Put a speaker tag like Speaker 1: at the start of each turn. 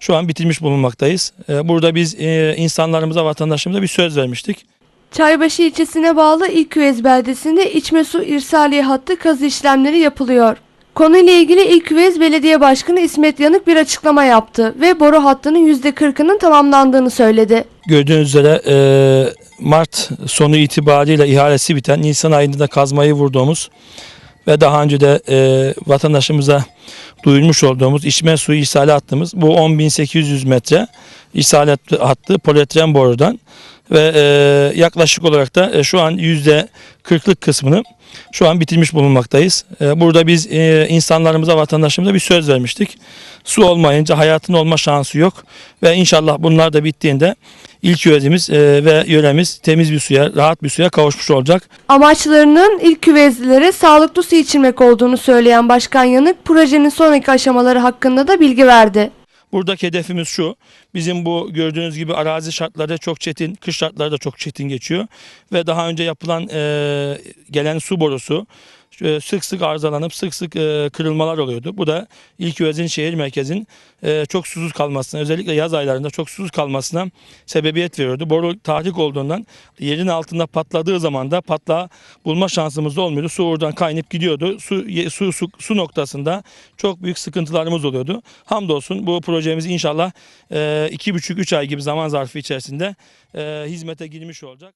Speaker 1: şu an bitirmiş bulunmaktayız. E, burada biz e, insanlarımıza, vatandaşlarımıza bir söz vermiştik.
Speaker 2: Çaybaşı ilçesine bağlı İlküvez beldesinde içme su irsaliye hattı kazı işlemleri yapılıyor. Konuyla ilgili İlküvez Belediye Başkanı İsmet Yanık bir açıklama yaptı ve boru hattının %40'ının tamamlandığını söyledi.
Speaker 1: Gördüğünüz üzere e, Mart sonu itibariyle ihalesi biten Nisan ayında da kazmayı vurduğumuz ve daha önce de e, vatandaşımıza duyurmuş olduğumuz içme suyu ishali hattımız bu 10.800 metre ishal hattı polietilen borudan ve e, yaklaşık olarak da e, şu an %40'lık kısmını şu an bitirmiş bulunmaktayız. E, burada biz e, insanlarımıza, vatandaşlarımıza bir söz vermiştik. Su olmayınca hayatın olma şansı yok ve inşallah bunlar da bittiğinde ilk yöremiz e, ve yöremiz temiz bir suya, rahat bir suya kavuşmuş olacak.
Speaker 2: Amaçlarının İlküvezlilere sağlıklı su içirmek olduğunu söyleyen Başkan Yanık projenin sonraki aşamaları hakkında da bilgi verdi.
Speaker 1: Buradaki hedefimiz şu. Bizim bu gördüğünüz gibi arazi şartları çok çetin, kış şartları da çok çetin geçiyor. Ve daha önce yapılan e, gelen su borusu sık sık arızalanıp sık sık e, kırılmalar oluyordu. Bu da ilk özün şehir merkezin e, çok susuz kalmasına özellikle yaz aylarında çok susuz kalmasına sebebiyet veriyordu. Boru tahrik olduğundan yerin altında patladığı zaman da patlağı bulma şansımız da olmuyordu. Su oradan kaynayıp gidiyordu. Su, su, su, su noktasında çok büyük sıkıntılarımız oluyordu. Hamdolsun bu projemiz inşallah e, iki buçuk üç ay gibi zaman zarfı içerisinde e, hizmete girmiş olacak.